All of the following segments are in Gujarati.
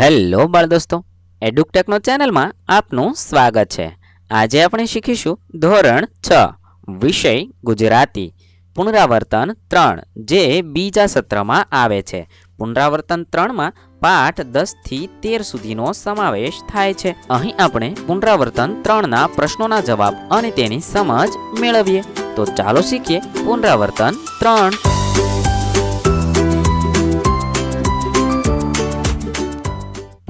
હેલો બાળ દોસ્તો, એડુકટેકનો ચેનલમાં આપનું સ્વાગત છે. આજે આપણે શીખીશું ધોરણ છ, વિષય ગુજરાતી, પુનરાવર્તન ત્રણ, જે બીજા સત્રમાં આવે છે. પુનરાવર્તન ત્રણમાં પાઠ દસથી તેર સુધીનો સમાવેશ થાય છે. અહીં આપણે પુનરાવર્તન ત્રણના પ્રશ્નોના જવાબ અને તેની સમજ મેળવીએ. તો ચાલો શીખીએ પુનરાવર્તન ત્રણ.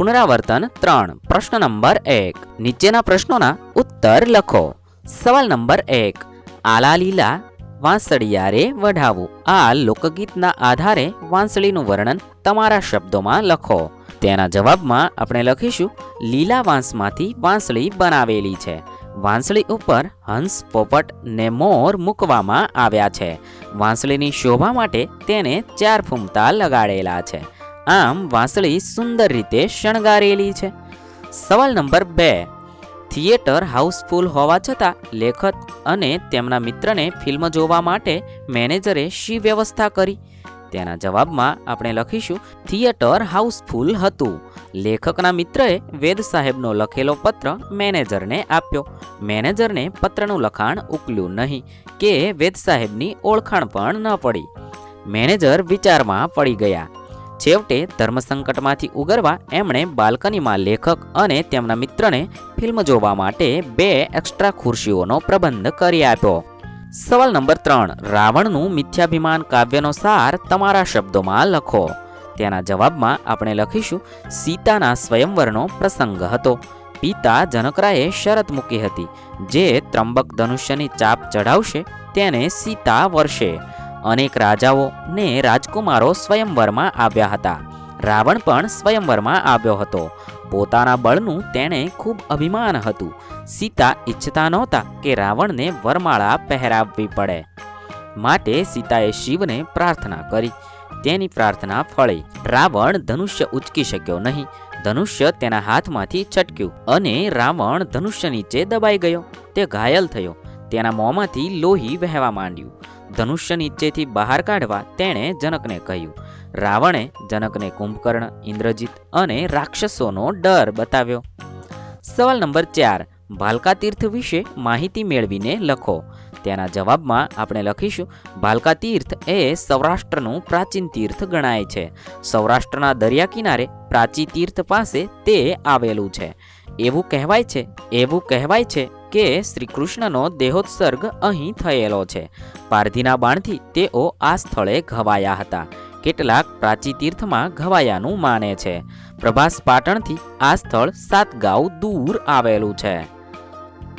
પુનરાવર્તન ત્રણ. પ્રશ્ન નંબર એક. નીચેના પ્રશ્નોના ઉત્તર લખો. સવાલ નંબર એક. આલા લીલા વાંસળિયા રે વઢાવું. આ લોકગીતના આધારે વાંસળીનું વર્ણન તમારા શબ્દોમાં લખો. તેના જવાબમાં આપણે લખીશું, લીલા વાંસમાંથી વાંસળી બનાવેલી છે. વાંસળી ઉપર હંસ, પોપટ ને મોર મૂકવામાં આવ્યા છે. વાંસળીની શોભા માટે તેને ચાર ફૂમતા લગાડેલા છે. આમ વાંસળી સુંદર રીતે શણગારેલી છે. સવાલ નંબર બે. થિયેટર હાઉસફુલ હોવા છતાં લેખક અને તેમના મિત્રને ફિલ્મ જોવા માટે મેનેજરે શી વ્યવસ્થા કરી? તેના જવાબમાં આપણે લખીશું, થિયેટર હાઉસફુલ હતું. લેખકના મિત્રએ વેદ સાહેબનો લખેલો પત્ર મેનેજરને આપ્યો. મેનેજરને પત્રનું લખાણ ઉકલ્યું નહીં કે વેદ સાહેબની ઓળખાણ પણ ન પડી. મેનેજર વિચારમાં પડી ગયા. છેવટે ધર્મસંકટમાંથી ઉગરવા એમણે બાલ્કનીમાં લેખક અને તેમના મિત્રને ફિલ્મ જોવા માટે બે એક્સ્ટ્રા ખુરશીઓનો પ્રબંધ કરી આપ્યો. સવાલ નંબર ત્રણ, રાવણનું મિથ્યાભિમાન કાવ્યનો સાર તમારા શબ્દોમાં લખો. તેના જવાબમાં આપણે લખીશું, સીતાના સ્વયંવરનો પ્રસંગ હતો. પિતા જનકરાએ શરત મૂકી હતી. જે ત્રંબક ધનુષ્યની ચાપ ચઢાવશે, તેને સીતા વર્ષે અનેક રાજાઓ ને રાજકુમારો સ્વયંવરમાં આવ્યા હતા. રાવણ પણ સ્વયંવરમાં આવ્યો હતો. પોતાના બળનું તેણે ખૂબ અભિમાન હતું. સીતા ઈચ્છતા નહોતા કે રાવણને વરમાળા પહેરાવવી પડે. માટે સીતાએ શિવને પ્રાર્થના કરી. તેની પ્રાર્થના ફળી. રાવણ ધનુષ્ય ઉચકી શક્યો નહીં. ધનુષ્ય તેના હાથમાંથી છટક્યું અને રાવણ ધનુષ્ય નીચે દબાઈ ગયો. તે ઘાયલ થયો. તેના મોંમાંથી લોહી વહેવા માંડ્યું. ધનુષ્ય નીચેથી બહાર કાઢવા તેણે જનકને કહ્યું, રાવણે જનકને કુંભકર્ણ, ઇન્દ્રજીત અને રાક્ષસોનો ડર બતાવ્યો. સવાલ નંબર ચાર ભાલકા તીર્થ વિશે માહિતી મેળવીને લખો. તેના જવાબમાં આપણે લખીશું ભાલકા તીર્થ એ સૌરાષ્ટ્રનું પ્રાચીન તીર્થ ગણાય છે. સૌરાષ્ટ્રના દરિયા કિનારે પ્રાચી તીર્થ પાસે તે આવેલું છે. એવું કહેવાય છે, એવું કહેવાય છે કે શ્રી કૃષ્ણનો દેહોત્સર્ગ અહીં થયેલો છે. પારધીના બાણથી તેઓ આ સ્થળે ઘવાયા હતા. કેટલાક પ્રાચી તીર્થમાં ઘવાયાનું માને છે. પ્રભાસ પાટણથી આ સ્થળ સાતગાંવ દૂર આવેલું છે.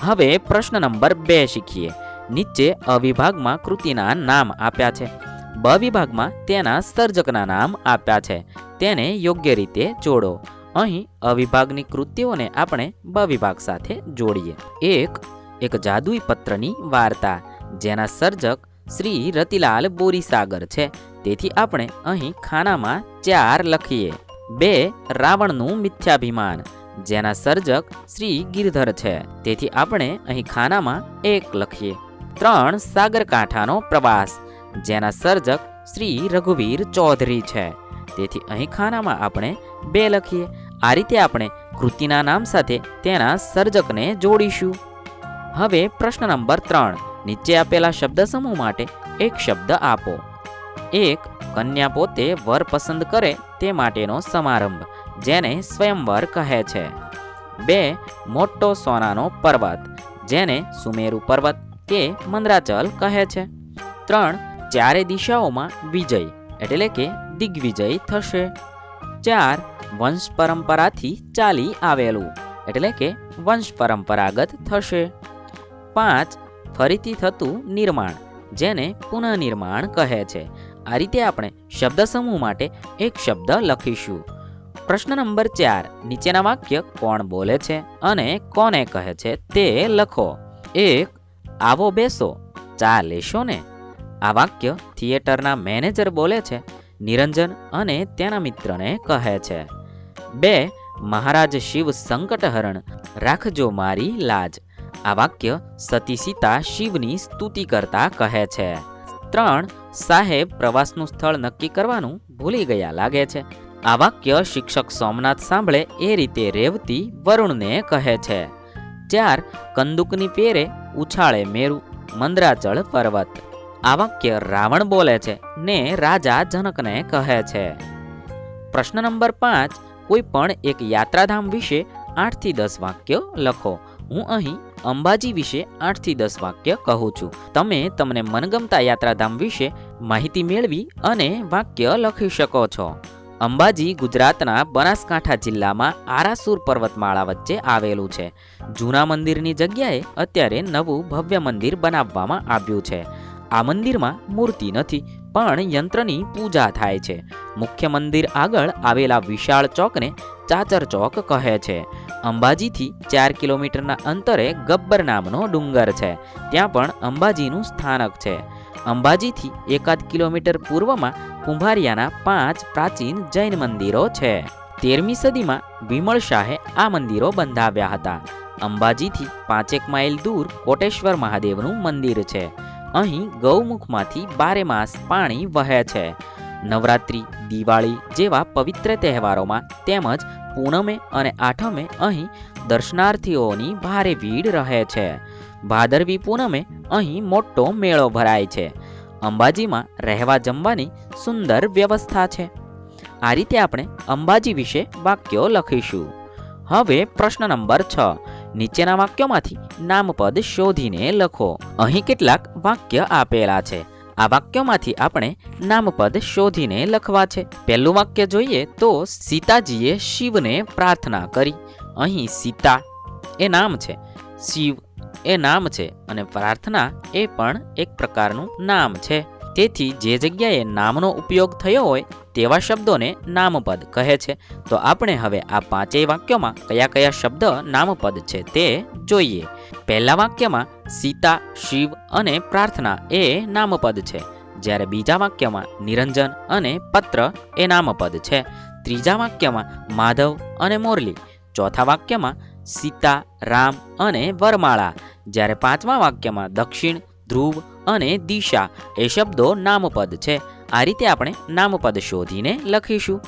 હવે પ્રશ્ન નંબર બે શીખીએ. નીચે અવિભાગમાં કૃતિના નામ આપ્યા છે. બ વિભાગમાં તેના સર્જકના નામ આપ્યા છે. તેને યોગ્ય રીતે જોડો. અહીં અવિભાગની કૃત્યોને આપણે બ વિભાગ સાથે જોડીએ. એક એક જાદુઈ પત્રની વાર્તા, જેના સર્જક શ્રી રતિલાલ બોરીસાગર છે. તેથી આપણે અહીં ખાનામાં ચાર લખીએ. બે, રાવણનું મિથ્યાભિમાન, જેના સર્જક શ્રી ગિરધર છે. તેથી આપણે અહીં ખાનામાં એક લખીએ. ત્રણ, સાગરકાંઠાનો પ્રવાસ, જેના સર્જક શ્રી રઘુવીર ચૌધરી છે. તેથી અહીં ખાનામાં આપણે બે લખીએ. આ રીતે આપણે કૃતિના નામ સાથે તેના સર્જકને જોડીશું. હવે પ્રશ્ન નંબર ત્રણ. નીચે આપેલા શબ્દ સમૂહ માટે એક શબ્દ આપો. એક કન્યા પોતે વર પસંદ કરે તે માટેનો સમારંભ, જેને સ્વયંવર કહે છે. બે મોટો સોનાનો પર્વત, જેને સુમેરુ પર્વત કે મંદરાચલ કહે છે. ત્રણ ચારે દિશાઓમાં વિજય, એટલે કે દિગ્વિજય થશે. ચાર વંશ પરંપરાથી ચાલી આવેલું, એટલે કે વંશ પરંપરાગત થશે. પાંચ, ફરીથી થતું નિર્માણ, જેને પુનઃનિર્માણ કહે છે. આ રીતે આપણે શબ્દ સમૂહ માટે એક શબ્દ લખીશું. પ્રશ્ન નંબર ચાર, નીચેના વાક્ય કોણ બોલે છે અને કોને કહે છે તે લખો. એક, આવો બેસો, ચા લેશો ને? આ વાક્ય થિયેટરના મેનેજર બોલે છે. નિરંજન અને તેના મિત્રને કહે છે, બે, મહારાજ શિવ સંકટહરણ, રાખજો મારી લાજ. આ વાક્ય સતી સીતા શિવની સ્તુતિ કરતા કહે છે. ત્રણ, સાહેબ પ્રવાસનું સ્થળ નક્કી કરવાનું ભૂલી ગયા લાગે છે. આ વાક્ય શિક્ષક સોમનાથ સાંભળે એ રીતે રેવતી વરુણને કહે છે. ચાર, કંદુકની પેરે ઉછાળે મેરુ, મંદરાચળ પર્વત. આ વાક્ય રાવણ બોલે છે ને રાજા જનકને કહે છે. પ્રશ્ન નંબર પાંચ, કોઈ પણ એક યાત્રાધામ વિશે આઠથી દસ વાક્ય લખો. હું અહીં અંબાજી વિશે આઠથી દસ વાક્ય કહું છું. તમે તમને મનગમતા યાત્રાધામ વિશે માહિતી મેળવી અને વાક્ય લખી શકો છો. અંબાજી ગુજરાતના બનાસકાંઠા જિલ્લામાં આરાસુર પર્વતમાળા વચ્ચે આવેલું છે. જૂના મંદિરની જગ્યાએ અત્યારે નવું ભવ્ય મંદિર બનાવવામાં આવ્યું છે. આ મંદિરમાં મૂર્તિ નથી, પણ યંત્રની પૂજા થાય છે. મુખ્ય મંદિર આગળ આવેલા વિશાળ ચોકને ચાચર ચોક કહે છે. અંબાજીથી ચાર કિલોમીટરના અંતરે ગબ્બર નામનો ડુંગર છે. ત્યાં પણ અંબાજીનું સ્થાનક છે. અંબાજીથી એકાદ કિલોમીટર પૂર્વમાં કુંભારિયાના પાંચ પ્રાચીન જૈન મંદિરો છે. તેરમી સદીમાં વિમળ શાહે આ મંદિરો બંધાવ્યા હતા. અંબાજીથી પાંચેક માઇલ દૂર કોટેશ્વર મહાદેવનું મંદિર છે. અહીં ગૌમુખમાંથી બારે માસ પાણી વહે છે. નવરાત્રિ, દિવાળી જેવા પવિત્ર તહેવારોમાં તેમજ પૂનમે અને આઠમે અહીં દર્શનાર્થીઓની ભારે ભીડ રહે છે. ભાદરવી પૂનમે અહીં મોટો મેળો ભરાય છે. અંબાજીમાં રહેવા જમવાની સુંદર વ્યવસ્થા છે. આ રીતે આપણે અંબાજી વિશે વાક્યો લખીશું. હવે પ્રશ્ન નંબર છ. નીચેના વાક્યોમાંથી નામપદ શોધીને લખો. અહીં કેટલાક વાક્ય આપેલા છે. આ વાક્યોમાંથી આપણે નામપદ શોધીને લખવા છે. પહેલું વાક્ય જોઈએ તો સીતાજીએ શિવને પ્રાર્થના કરી. અહીં સીતા એ નામ છે. શિવ એ નામ છે અને પ્રાર્થના એ પણ એક પ્રકારનું નામ છે. તેથી જે જગ્યાએ નામનો ઉપયોગ થયો હોય તેવા શબ્દોને નામપદ કહે છે. તો આપણે હવે આ પાંચેય વાક્યોમાં કયા કયા શબ્દ નામપદ છે તે જોઈએ. પહેલા વાક્યમાં સીતા, શિવ અને પ્રાર્થના એ નામપદ છે. જ્યારે બીજા વાક્યમાં નિરંજન અને પત્ર એ નામપદ છે. ત્રીજા વાક્યમાં માધવ અને મોરલી. ચોથા વાક્યમાં સીતા, રામ અને વરમાળા. જ્યારે પાંચમા વાક્યમાં દક્ષિણ, ધ્રુવ અને દિશા એ શબ્દો નામપદ છે. આ રીતે આપણે નામપદ શોધીને લખીશું.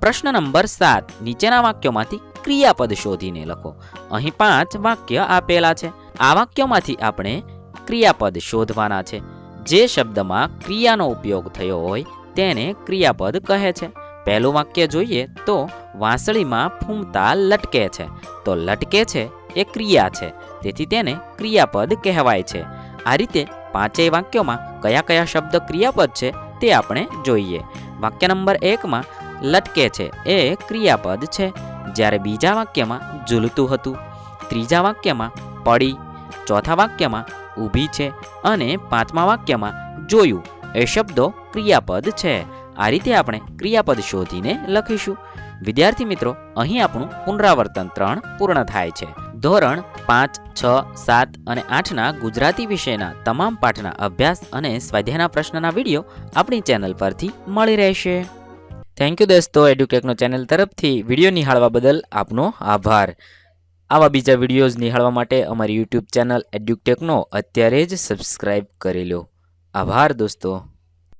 પ્રશ્ન નંબર સાત. નીચેના વાક્યોમાંથી ક્રિયાપદ શોધીને લખો. અહીં પાંચ વાક્ય આપેલા છે. આ વાક્યોમાંથી આપણે ક્રિયાપદ શોધવાના છે. જે શબ્દમાં ક્રિયાનો ઉપયોગ થયો હોય તેને ક્રિયાપદ કહે છે. પહેલું વાક્ય જોઈએ તો વાંસળીમાં ફૂમતા લટકે છે. તો લટકે છે એ ક્રિયા છે. તેથી તેને ક્રિયાપદ કહેવાય છે. આ રીતે પાંચેય વાક્યોમાં કયા કયા શબ્દ ક્રિયાપદ છે તે આપણે જોઈએ. વાક્ય નંબર એકમાં, લટકે છે એ ક્રિયાપદ છે. જ્યારે બીજા વાક્યમાં ઝૂલતું હતું, ત્રીજા વાક્યમાં પડી, ચોથા વાક્યમાં ઊભી છે અને પાંચમા વાક્યમાં જોયું, એ શબ્દો ક્રિયાપદ છે. આ રીતે આપણે ક્રિયાપદ શોધીને લખીશું. વિદ્યાર્થી મિત્રો, અહીં આપણું પુનરાવર્તન ત્રણ પૂર્ણ થાય છે. ધોરણ પાંચ, છ, સાત અને આઠના ગુજરાતી વિષયના તમામ પાઠના અભ્યાસ અને સ્વાધ્યાયના પ્રશ્નના વીડિયો આપણી ચેનલ પરથી મળી રહેશે. થેન્ક યુ દોસ્તો એડ્યુકેકનો ચેનલ તરફથી વીડિયો નિહાળવા બદલ આપનો આભાર. આવા બીજા વિડીયોઝ નિહાળવા માટે અમારી યુટ્યુબ ચેનલ એડ્યુટેકનો અત્યારે જ સબસ્ક્રાઈબ કરી લો. આભાર દોસ્તો.